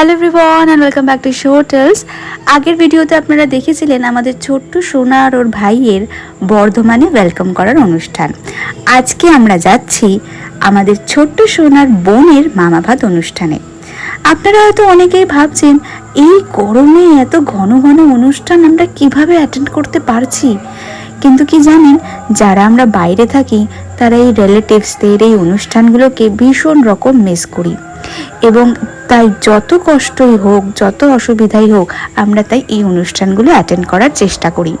Hello everyone and welcome back to show আগের ভিডিওতে আপনারা দেখেছিলেন আমাদের ছোট্ট সোনা আর ওর ভাইয়ের বর্ধমানে ওয়েলকাম করার অনুষ্ঠান। আজকে আমরা যাচ্ছি আমাদের ছোট্ট সোনার বোনের মামা ভাত অনুষ্ঠানে। আপনারা হয়তো অনেকেই ভাবছেন, এই গরমে এত ঘন ঘন অনুষ্ঠান আমরা কীভাবে অ্যাটেন্ড করতে পারছি? কিন্তু কি জানেন, যারা আমরা বাইরে থাকি, তারা এই রিলেটিভসদের এই অনুষ্ঠানগুলোকে ভীষণ রকম মিস করি। এবং তাই যত কষ্টই হোক, যত অসুবিধাই হোক, আমরা তাই এই অনুষ্ঠানগুলো অ্যাটেন্ড করার চেষ্টা করি।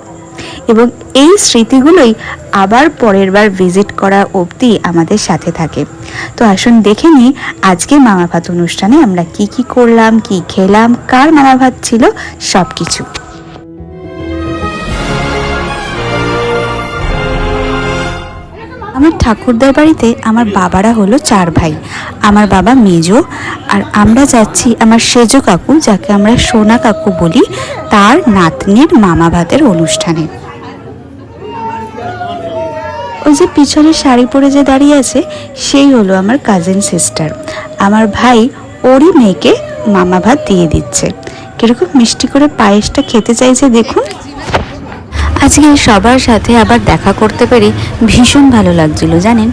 এবং এই স্মৃতিগুলোই আবার পরের বার ভিজিট করা অবধি আমাদের সাথে থাকে। তো আসুন দেখে নিই আজকে মামা ভাত অনুষ্ঠানে আমরা কি কি করলাম, কি খেলাম, কার মামা ভাত ছিল সব কিছু আমার ঠাকুরদার বাড়িতে আমার বাবারা হলো চার ভাই। আমার বাবা মেজো আর আমরা যাচ্ছি আমার সেজো কাকু, যাকে আমরা সোনা কাকু বলি, তার নাতনির মামা ভাতের অনুষ্ঠানে। ওই যে পিছনে শাড়ি পরে যে দাঁড়িয়ে আছে, সেই হলো আমার কাজিন সিস্টার আমার ভাই ওরই মেয়েকে মামা ভাত দিয়ে দিচ্ছে। কীরকম মিষ্টি করে পায়েসটা খেতে চাইছে দেখুন। আজকে সবার সাথে আবার দেখা করতে পেরে ভীষণ ভালো লাগছিল, জানেন?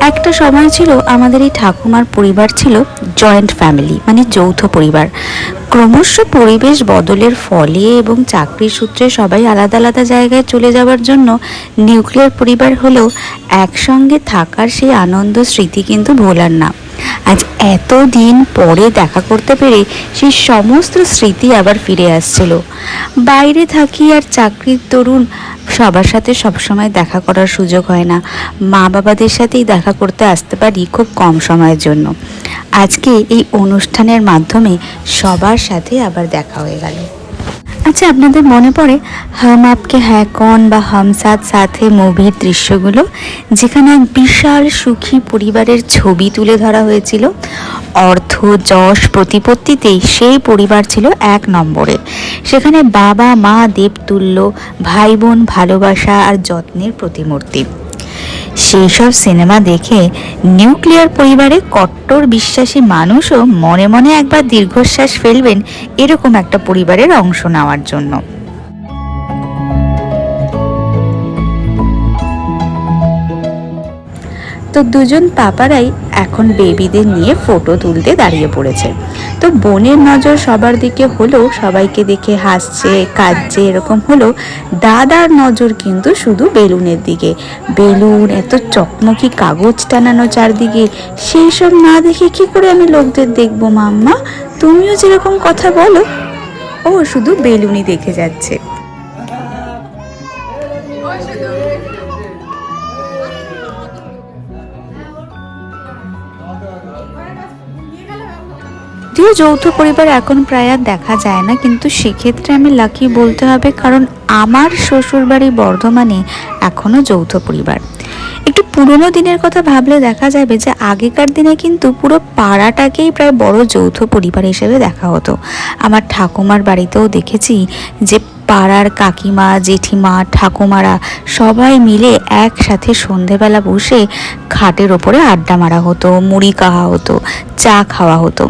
একটা সময় ছিল আমাদের এই ঠাকুমার পরিবার ছিল জয়েন্ট ফ্যামিলি মানে যৌথ পরিবার। ক্রমশ পরিবেশ বদলের ফলে এবং চাকরির সূত্রে সবাই আলাদা আলাদা জায়গায় চলে যাওয়ার জন্য নিউক্লিয়ার পরিবার হলেও একসঙ্গে থাকার সেই আনন্দ স্মৃতি কিন্তু ভোলার না। আজ এত দিন পরে দেখা করতে পেরে সেই সমস্ত স্মৃতি আবার ফিরে আসছিল। বাইরে থাকি আর চাকরির তরুণ সবার সাথে সবসময় দেখা করার সুযোগ হয় না। মা বাবাদের সাথেই দেখা করতে আসতে পারি খুব কম সময়ের জন্য। আজকে এই অনুষ্ঠানের মাধ্যমে সবার সাথে আবার দেখা হয়ে গেল। আচ্ছা আপনাদের মনে পড়ে হাম আপকে হ্যাঁ কন বা হাম সাথ সাথে মুভির দৃশ্যগুলো, যেখানে এক বিশাল সুখী পরিবারের ছবি তুলে ধরা হয়েছিল? অর্থ যশ প্রতিপত্তিতেই সেই পরিবার ছিল এক নম্বরে। সেখানে বাবা, মা, দেবতুল্য ভাই বোন ভালোবাসা আর যত্নের প্রতিমূর্তি। সেই সব সিনেমা দেখে নিউক্লিয়ার পরিবারে কট্টর বিশ্বাসী মানুষও মনে মনে একবার দীর্ঘশ্বাস ফেলবেন এরকম একটা পরিবারের অংশ নেওয়ার জন্য। তো দুজন পাপারাই এখন বেবিদের নিয়ে ফটো তুলতে দাঁড়িয়ে পড়েছে। তো বোনের নজর সবার দিকে হলো, সবাইকে দেখে হাসছে, কাঁদছে, এরকম হলো। দাদার নজর কিন্তু শুধু বেলুনের দিকে। বেলুন, এত চকমকি, কাগজ টানানো চারদিকে। সেই সব না দেখে কি করে আমি লোকদের দেখব, মাম্মা? তুমিও যেরকম কথা বলো, ও শুধু বেলুনই দেখে যাচ্ছে। যদিও যৌথ পরিবার এখন প্রায় আর দেখা যায় না, কিন্তু সেক্ষেত্রে আমি লাকি বলতে হবে কারণ আমার শ্বশুরবাড়ি বর্ধমানে এখনও যৌথ পরিবার। একটু পুরনো দিনের কথা ভাবলে দেখা যাবে যে আগেকার দিনে কিন্তু পুরো পাড়াটাকেই প্রায় বড় যৌথ পরিবার হিসেবে দেখা হতো। আমার ঠাকুমার বাড়িতেও দেখেছি যে পাড়ার কাকিমা, জেঠিমা, ঠাকুমারা সবাই মিলে একসাথে সন্ধেবেলা বসে খাটের ওপরে আড্ডা মারা হতো, মুড়ি খাওয়া হতো, চা খাওয়া হতো।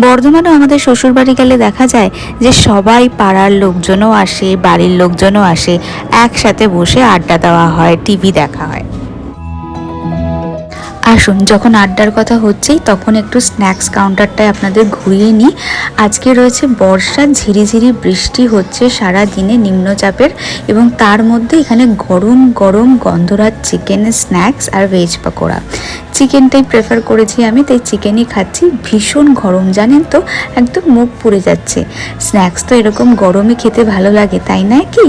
বর্ধমানেও আমাদের শ্বশুরবাড়ি গেলে দেখা যায় যে সবাই পাড়ার লোকজনও আসে, বাড়ির লোকজনও আসে, একসাথে বসে আড্ডা দেওয়া হয়, টিভি দেখা হয়। আসুন, যখন আড্ডার কথা হচ্ছেই তখন একটু স্ন্যাক্স কাউন্টারটায় আপনাদের ঘুরিয়ে নিই। আজকে রয়েছে বর্ষা, ঝিরিঝিরি বৃষ্টি হচ্ছে সারা দিনে নিম্নচাপের এবং তার মধ্যে এখানে গরম গরম গন্ধরাজ চিকেনের স্ন্যাক্স আর ভেজ পকোড়া। চিকেনটাই প্রেফার করেছি আমি, তাই চিকেনই খাচ্ছি। ভীষণ গরম, জানেন তো? একদম মুখ পুড়ে যাচ্ছে। স্ন্যাক্স তো এরকম গরমে খেতে ভালো লাগে, তাই না কি?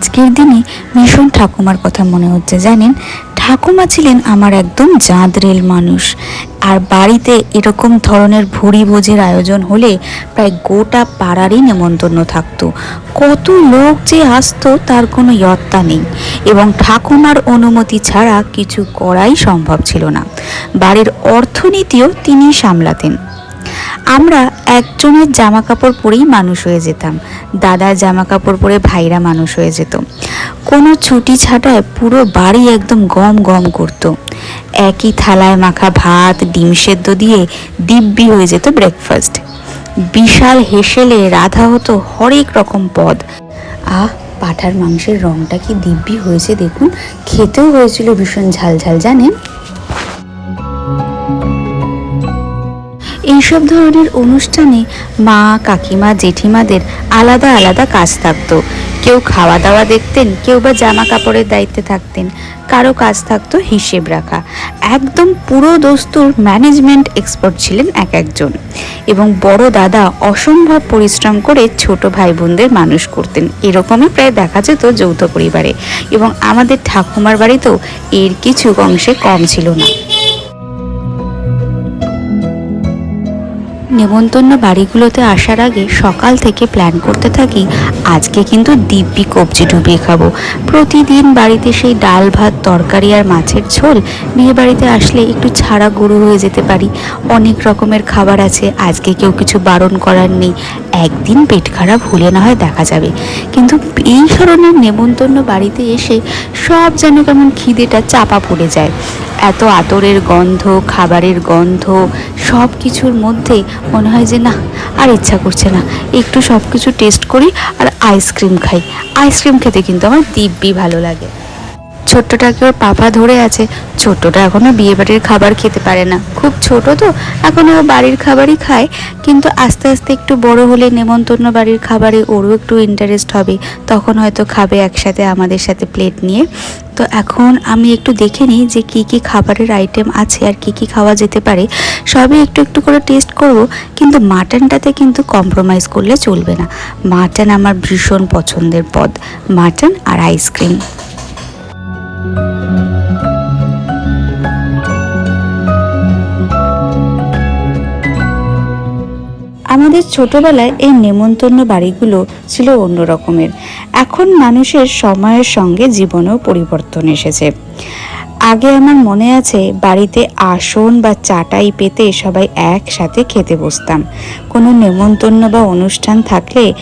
আজকের দিনে ভীষণ ঠাকুমার কথা মনে হচ্ছে, জানেন? ঠাকুমা ছিলেন আমার একদম জাঁদরেল মানুষ। আর বাড়িতে এরকম ধরনের ভুড়ি ভোজের আয়োজন হলে প্রায় গোটা পাড়ারই নেমন্তন্ন থাকতো। কত লোক যে আসতো, তার কোনো ইয়ত্তা নেই। এবং ঠাকুমার অনুমতি ছাড়া কিছু করাই সম্ভব ছিল না। বাড়ির অর্থনীতিও তিনি সামলাতেন। আমরা একজনের জামা কাপড় পরেই মানুষ হয়ে যেতাম। দাদার জামা কাপড় পরে ভাইরা মানুষ হয়ে যেত। কোনো ছুটি ছাটায় পুরো বাড়ি একদম গম গম করতো। একই থালায় মাখা ভাত, ডিম সেদ্ধ দিয়ে দিব্যি হয়ে যেত ব্রেকফাস্ট বিশাল হেসেলে রাধা হতো হরেক রকম পদ। আহ, পাঠার মাংসের রংটা কি দিব্যি হয়েছে দেখুন। খেতেও হয়েছিল ভীষণ ঝাল ঝাল জানেন? এইসব ধরনের অনুষ্ঠানে মা, কাকিমা, জেঠিমাদের আলাদা আলাদা কাজ থাকতো। কেউ খাওয়া দাওয়া দেখতেন, কেউ বা জামা কাপড়ের দায়িত্বে থাকতেন। কারও কাজ থাকতো হিসেব রাখা। একদম পুরো দস্তুর ম্যানেজমেন্ট এক্সপার্ট ছিলেন এক একজন। এবং বড় দাদা অসম্ভব পরিশ্রম করে ছোট ভাই বোনদের মানুষ করতেন। এরকমই প্রায় দেখা যেত যৌথ পরিবারে। এবং আমাদের ঠাকুমার বাড়িতেও এর কিছু অংশে কম ছিল না। নেমন্তন্ন বাড়িগুলোতে আসার আগে সকাল থেকে প্ল্যান করতে থাকি, আজকে কিন্তু দিব্যি কবজি ডুবিয়ে খাব। প্রতিদিন বাড়িতে সেই ডাল, ভাত, তরকারি আর মাছের ঝোল বিয়ে বাড়িতে আসলে একটু ছাড়া গরু হয়ে যেতে পারি। অনেক রকমের খাবার আছে, আজকে কেউ কিছু বারণ করার নেই। একদিন পেট খারাপ হলে না হয় দেখা যাবে। কিন্তু এই ধরনের নেমন্তন্ন বাড়িতে এসে সব যেন কেমন খিদেটা চাপা পড়ে যায়। এত আতরের গন্ধ, খাবারের গন্ধ সব কিছুর মধ্যে মনে হয় যে না, আর ইচ্ছা করছে না। একটু সব কিছু টেস্ট করি আর আইসক্রিম খাই। আইসক্রিম খেতে কিন্তু আমার দিব্যি ভালো লাগে। ছোট্টটাকে ওর পাপা ধরে আছে। ছোট্টটা এখনও বিয়ে বাড়ির খাবার খেতে পারে না। খুব ছোট তো, এখনও ও বাড়ির খাবারই খায়। কিন্তু আস্তে আস্তে একটু বড় হলে নেমন্তন্ন বাড়ির খাবারে ওরও একটু ইন্টারেস্ট হবে। তখন হয়তো খাবে একসাথে আমাদের সাথে প্লেট নিয়ে। তো এখন আমি একটু দেখে নিই যে কি কি খাবারের আইটেম আছে আর কি কি খাওয়া যেতে পারে। সবই একটু একটু করে টেস্ট করব, কিন্তু মাটনটাতে কিন্তু কম্প্রোমাইজ করলে চলবে না। মাটন আমার ভীষণ পছন্দের পদ। মাটন আর আইসক্রিম আমাদের ছোটবেলায় এই নেমন্তন্ন বাড়িগুলো ছিল অন্য রকমের। এখন মানুষের সময়ের সঙ্গে জীবনেও পরিবর্তন এসেছে। আগে আমার মনে আছে, বাড়িতে আসন বা চাটাই পেতে সবাই একসাথে খেতে বসতাম। কোনো নেমন্তন্ন বা অনুষ্ঠান থাকলে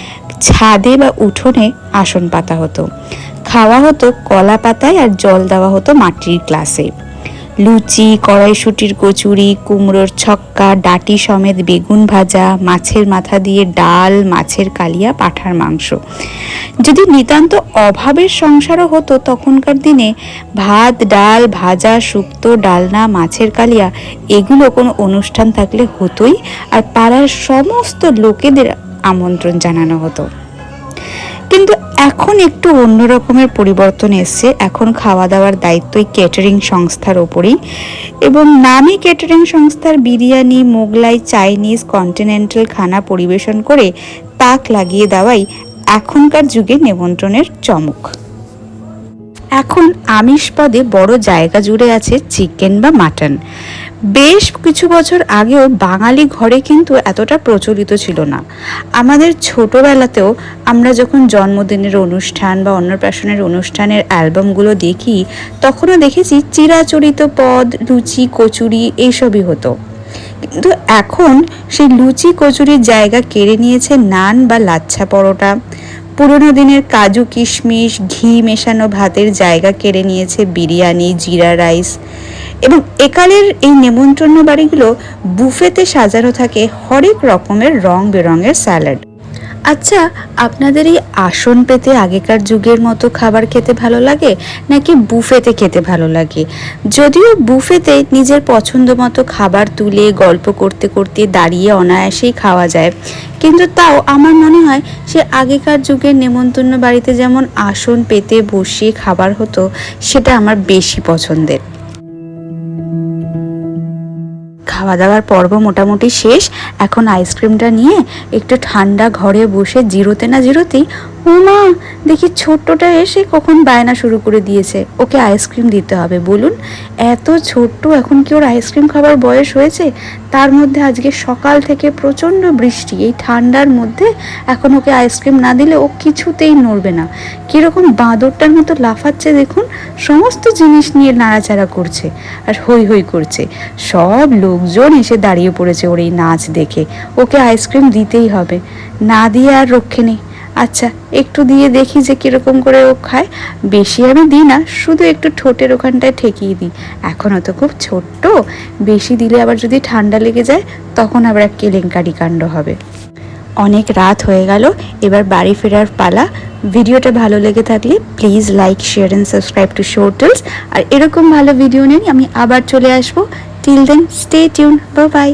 ছাদে বা উঠোনে আসন পাতা হতো। খাওয়া হতো কলা পাতায় আর জল দেওয়া হতো মাটির গ্লাসে। লুচি, কড়াইশুটির কচুরি, কুমড়োর ছক্কা, ডাটি সমেত বেগুন ভাজা, মাছের মাথা দিয়ে ডাল, মাছের কালিয়া, পাঠার মাংস। যদি নিতান্ত অভাবের সংসারও হতো, তখনকার দিনে ভাত, ডাল, ভাজা, শুক্তো, ডালনা, মাছের কালিয়া, এগুলো কোনো অনুষ্ঠান থাকলে হতোই, আর পাড়ার সমস্ত লোকেদের আমন্ত্রণ জানানো হতো। কিন্তু এখন একটু অন্য রকমের পরিবর্তন এসছে। এখন খাওয়া দাওয়ার দায়িত্বই ক্যাটারিং সংস্থার ওপরেই। এবং নামি ক্যাটারিং সংস্থার বিরিয়ানি, মোগলাই, চাইনিজ কন্টিনেন্টাল খানা পরিবেশন করে তাক লাগিয়ে দেওয়াই এখনকার যুগে নেমন্ত্রণের চমক। এখন আমিষ পদে বড় জায়গা জুড়ে আছে চিকেন বা মাটন। বেশ কিছু বছর আগেও বাঙালি ঘরে কিন্তু এতটা প্রচলিত ছিল না। আমাদের ছোটবেলাতেও আমরা যখন জন্মদিনের অনুষ্ঠান বা অন্নপ্রাশনের অনুষ্ঠানের অ্যালবামগুলো দেখি, তখনও দেখেছি চিরাচরিত পদ, লুচি, কচুরি এইসবই হতো। কিন্তু এখন সেই লুচি, কচুরির জায়গা কেড়ে নিয়েছে নান বা লাচ্ছা পরোটা। পুরোনো দিনের কাজু, কিশমিশ, ঘি মেশানো ভাতের জায়গা কেড়ে নিয়েছে বিরিয়ানি, জিরা রাইস। এবং একালের এই নেমন্ত্রণ বাড়িগুলো বুফেতে সাজানো থাকে হরেক রকমের রং বেরঙের স্যালাড। আচ্ছা আপনাদের এই আসন পেতে আগেকার যুগের মতো খাবার খেতে ভালো লাগে, নাকি বুফেতে খেতে ভালো লাগে? যদিও বুফেতে নিজের পছন্দ মতো খাবার তুলে গল্প করতে করতে দাঁড়িয়ে অনায়াসেই খাওয়া যায়। কিন্তু তাও আমার মনে হয় সে আগেকার যুগের নেমন্তন্ন বাড়িতে যেমন আসন পেতে বসিয়ে খাবার হতো, সেটা আমার বেশি পছন্দের। খাওয়া দাওয়ার পর্ব মোটামুটি শেষ। এখন আইসক্রিমটা নিয়ে একটু ঠান্ডা ঘরে বসে জিরোতে না জিরোতেই ও মা, দেখি ছোট্টটা এসে কখন বায়না শুরু করে দিয়েছে। ওকে আইসক্রিম দিতে হবে, বলুন। এত ছোট্ট, এখন কি ওর আইসক্রিম খাবার বয়স হয়েছে? তার মধ্যে আজকে সকাল থেকে প্রচণ্ড বৃষ্টি, এই ঠান্ডার মধ্যে এখন ওকে আইসক্রিম না দিলে ও কিছুতেই নড়বে না। কীরকম বাঁদরটার মতো লাফাচ্ছে দেখুন, সমস্ত জিনিস নিয়ে নাড়াচাড়া করছে আর হই হই করছে। সব লোকজন এসে দাঁড়িয়ে পড়েছে ওর এই নাচ দেখে। ওকে আইসক্রিম দিতেই হবে, না দিয়ে আর রক্ষে নেই। আচ্ছা একটু দিয়ে দেখি যে কীরকম করে ও খায়। বেশি আমি দিই না, শুধু একটু ঠোঁটের ওখানটায় ঠেকিয়ে দিই। এখনও তো খুব ছোট্ট, বেশি দিলে আবার যদি ঠান্ডা লেগে যায়, তখন আবার এক কেলেঙ্কারি কাণ্ড হবে। অনেক রাত হয়ে গেল, এবার বাড়ি ফেরার পালা। ভিডিওটা ভালো লেগে থাকলে please like share and subscribe to শোর্টলস আর এরকম ভালো ভিডিও নিয়ে আমি আবার চলে আসব। Till then stay tuned bye